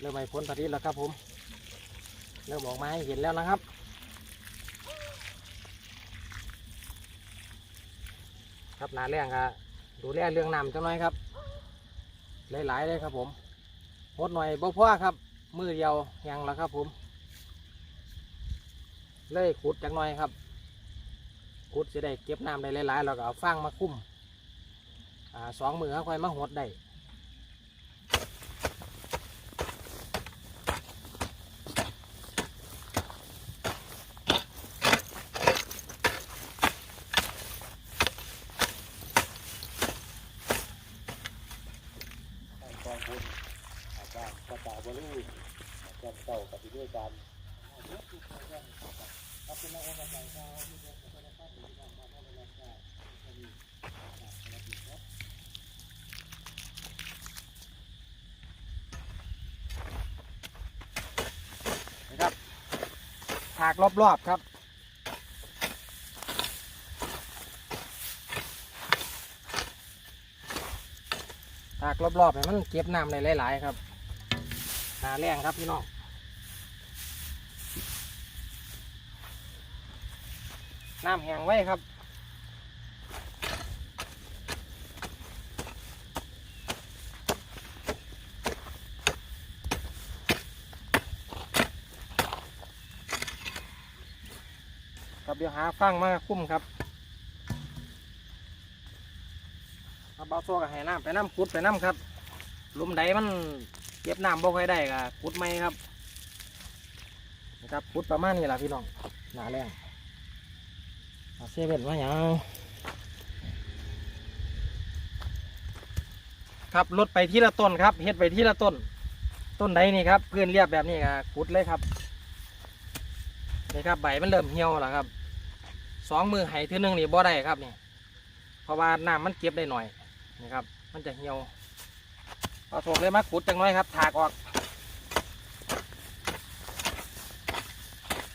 เริ่มให้ผลผลิตแล้วครับผม เริ่มออกมาให้เห็นแล้วนะครับ ครับนาแรงครับดูแลเรื่องน้ำจังหน่อยครับ หลายๆเลยครับผมหดหน่อยบ่พอครับ มือเดียวยังแล้วครับผม เลยขุดจังหน่อยครับขุดจะได้เก็บน้ำได้หลายๆแล้วก็เอาฟางมาคุ้มอ่าสองมือค่อยมาหดได้ กองบุญอาจารย์กระต่ายบริวอาจารย์ เต่ากับด้วยกันนะครับถากรอบๆครับถากรอบๆให้มันเก็บน้ำได้หลายๆครับหาแรงครับพี่น้อง น้ำแห้งไว้ครับครับเดี๋ยวหาฟังมาคุ้มครับเอาเบาโซ่กับให้น้ำไปน้ำกุดไปน้ำครับลุมใดมันเก็บน้ำบ่ค่อยได้ก็กุดไม่ครับนะครับกุดประมาณนี้แหละพี่น้องหนาแรง เอาเซเว่นมาอย่างครับลดไปที่ละต้นครับเฮ็ดไปที่ละต้น ต้นใดนี่ครับพื้นเรียบแบบนี้ก็กุดเลยครับนี่ครับใบมันเริ่มเหี่ยวแล้วครับสองมือไห้ท่านึงนี่บ่ได้ครับนี่เพราะว่าน้ำมันเก็บได้หน่อยนะครับ มันจะเหี่ยวเอาถกเลยมาขุดจังน้อยครับถากออก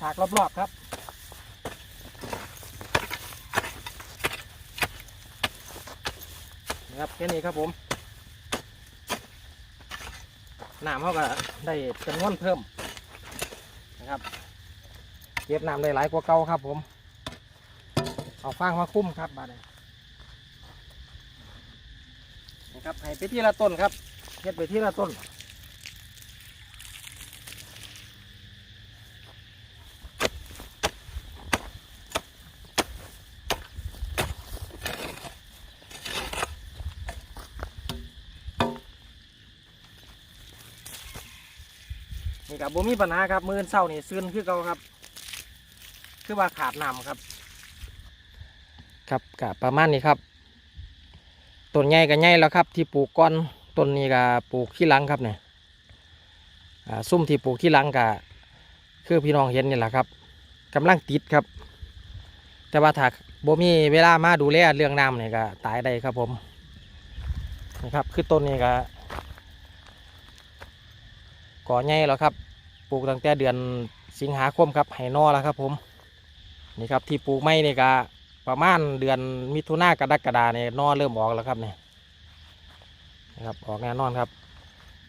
ถากรอบๆครับ นะครับแค่นี้ครับผมน้ำเขาก็ได้จำนวนเพิ่มนะครับเก็บน้ำได้หลายกว่าเก่าครับผมเอาฟางมาคุ้มครับบาดนี้นะครับให้ไปที่ละต้นครับเก็บไปที่ละต้น นี่กับบ่มีปัญหาครับมืออนเศร้านี่ซึนคือเก่าครับ คือว่าขาดน้ำครับ ครับกับประมาณนี้ครับต้นใหญ่ก็ใหญ่แล้วครับ ที่ปลูกก้อนต้นนี้ก็ปลูกที่หลังครับเนี่ยอ่าซุ่มที่ปลูกที่หลังก็คือพี่น้องเห็นนี่แหละครับกำลังติดครับ แต่ว่าถ้าบ่มีเวลามาดูแลเรื่องน้ำเนี่ยก็ตายได้ครับผมนะครับคือต้นนี้ก็ ก่อใหญ่แล้วครับ ปลูกตั้งแต่เดือนสิงหาคมครับไห้นอแล้วครับ ผมนี่ครับที่ปลูกไม้นี่ก็ประมาณเดือนมิถุนากรกฎาเนี่ยนอเริ่มออกแล้วครับเนี่ยนะครับออกแน่นอนครับ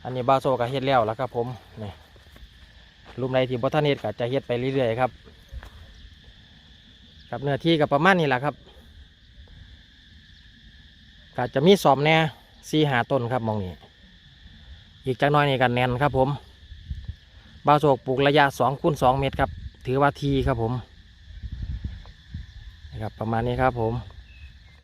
อันนี้บาโซก็เฮ็ดแล้วแล้วครับ ผมนี่ลุมในที่บทันเฮ็ดก็จะเฮ็ดไปเรื่อยๆครับครับเนื้อที่ก็ประมาณนี้แหละครับก็จะมีสอมแน่ซีหาต้นครับมองนี้ อีกจักน้อยนี่กันแน่นครับผมบาโซปลูกระยะสองคูณสองเมตรครับ ถือว่าทีครับผมนะครับประมาณนี้ครับผม